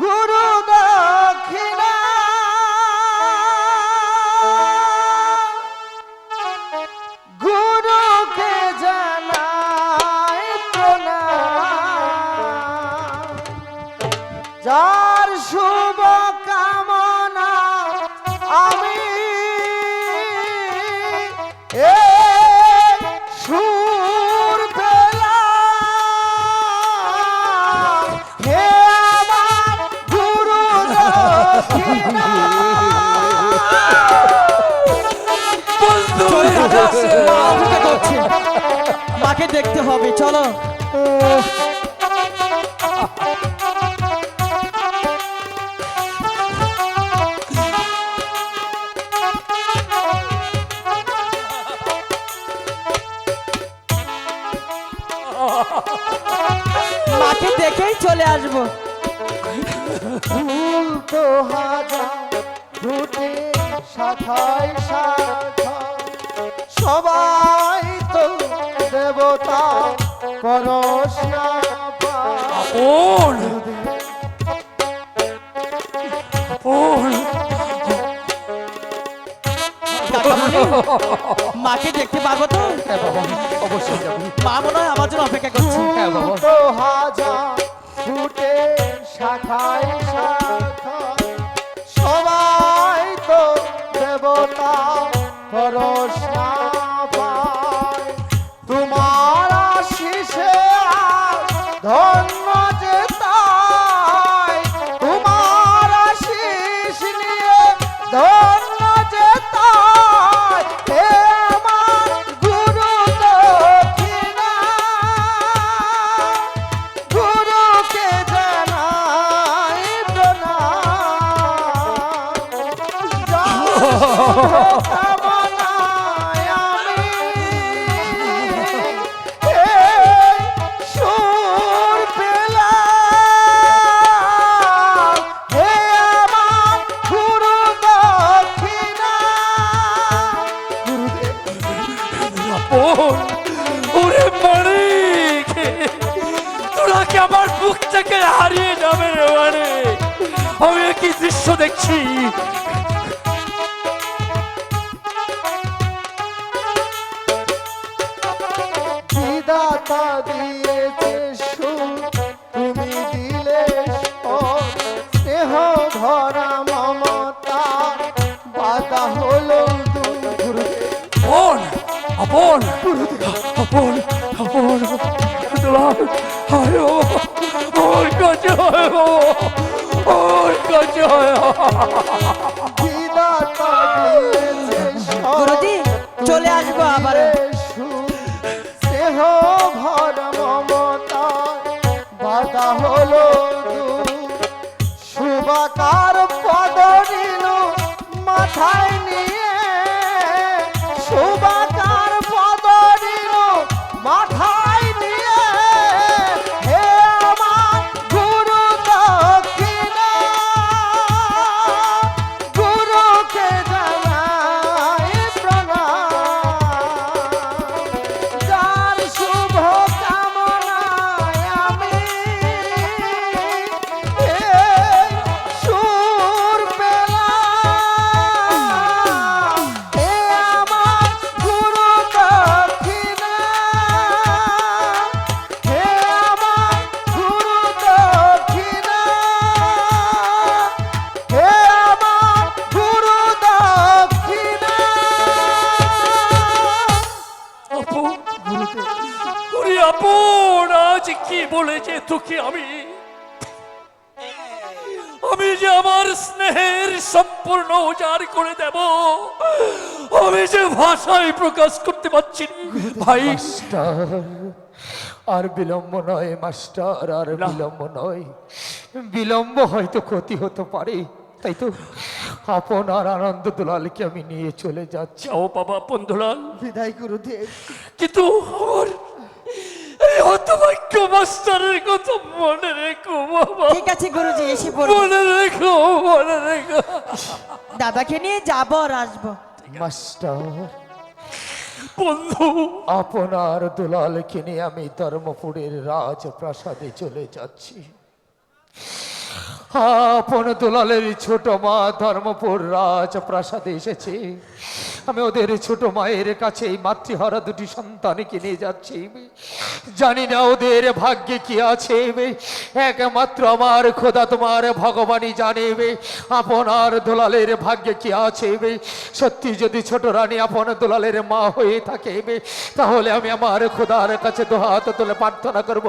গুরু দক্ষিণা। গুরুকে জানাই প্রণাম। যার মা। অপেক্ষা করছে মাকে দেখতে হবে চলো। মাকে দেখেই চলে আসব। ফুল তো হাজার দুটি শাখায় শাখা সবাই তো দেবতা আপন কাকামণি, মাকে দেখতে পারব তো? হ্যাঁ অবশ্যই মা মনে হয় আমার জন্য অপেক্ষা করছে। হ্যাঁ হাজার ফুটে শাখায় শাখা। সবাই তো দেবতা পরশনা ওরে মানিক তোরা কি আমার বুক থেকে হারিয়ে যাবে রে মানে আমি কি দৃশ্য দেখছি। বিধাতা দিয়েছে সুখ তুমি দিলে সুখ। স্নেহ ভরা মমতা বাধা হলো আপন আপন আপন আপন। দুলাল হায় ওর কাছে হয় ওর কাছে হয় বিধাতা দিয়েছে সুখ গুরুজি চলে আসব আবার আপন আজ কি বলেছে তোকে আমি? আমি যে আমার স্নেহের সম্পূর্ণ উজাড় করে দেব আমি যে ভাষায় প্রকাশ করতে পারছি ভাই আর বিলম্ব নয় মাস্টার আর বিলম্ব নয়। বিলম্ব হয়তো ক্ষতি হতে পারে তাই তো? আপনার আনন্দ দুলালকে আমি নিয়ে চলে যাচ্ছি। যাও বাবা বন্ধুলাল। বিদায় গুরুদেব। কিন্তু আমার মাস্টারের কথা মনে রেখো বাবা। ঠিক আছে গুরুজি এসে পড়ব মনে রেখো মনে রেখো। দাদাকে নিয়ে যাব আর আসব। মাস্টার বন্ধু। আপনার দুলালকে নিয়ে আমি ধর্মপুরের রাজপ্রাসাদে চলে যাচ্ছি। আপন দুলালের ছোট মা ধর্মপুর রাজপ্রাসাদে এসেছে। আমি ওদের ছোট মায়ের কাছে এই মাতৃহারা দুটি সন্তানকে নিয়ে যাচ্ছি। জানি না ওদের ভাগ্যে কি আছে। একমাত্র আমার খোদা তোমার ভগবানই জানে। আপনার দুলালের ভাগ্যে কি আছে। সত্যি যদি ছোট রানী আপন দুলালের মা হয়ে থাকে, তাহলে আমি আমার খোদার কাছে দোহাত তুলে প্রার্থনা করব।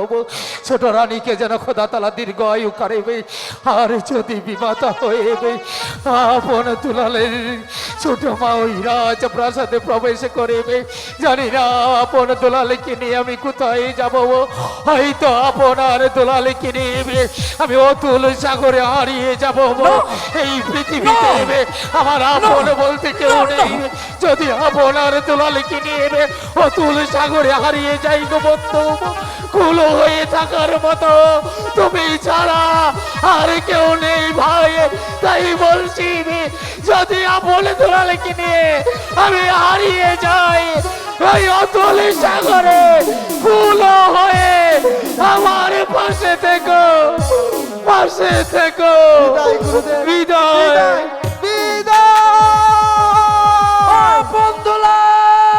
ছোট রানীকে যেন খোদা তালা দীর্ঘ আয়ু কারেবে আর যদি বিমাতা হয়ে, আপন দুলালের ছোট মা ওই রাজ প্রাসাদে প্রবেশ করবে। জানি না আপন দুলালকে নিয়ে আমি কোথায় যাব হয়তো আপনার দুলালকে নিয়ে আমি অতুল সাগরে হারিয়ে যাব এই পৃথিবীতে আমার আপন বলতে কেউ নেই। যদি আপনার দুলালকে নিয়ে অতুল সাগরে হারিয়ে যাই গো বন্ধু কুলো হয়ে থাকার মতো তুমি ছাড়া আর কেউ নেই ভাই। তাই বলছি যদি আপন দুলালকে নিয়ে আমি হারিয়ে যাই ওই অতুল সাগরে কুলো হয়ে আমার পাশে থেকো পাশে থেকো। বিদায়।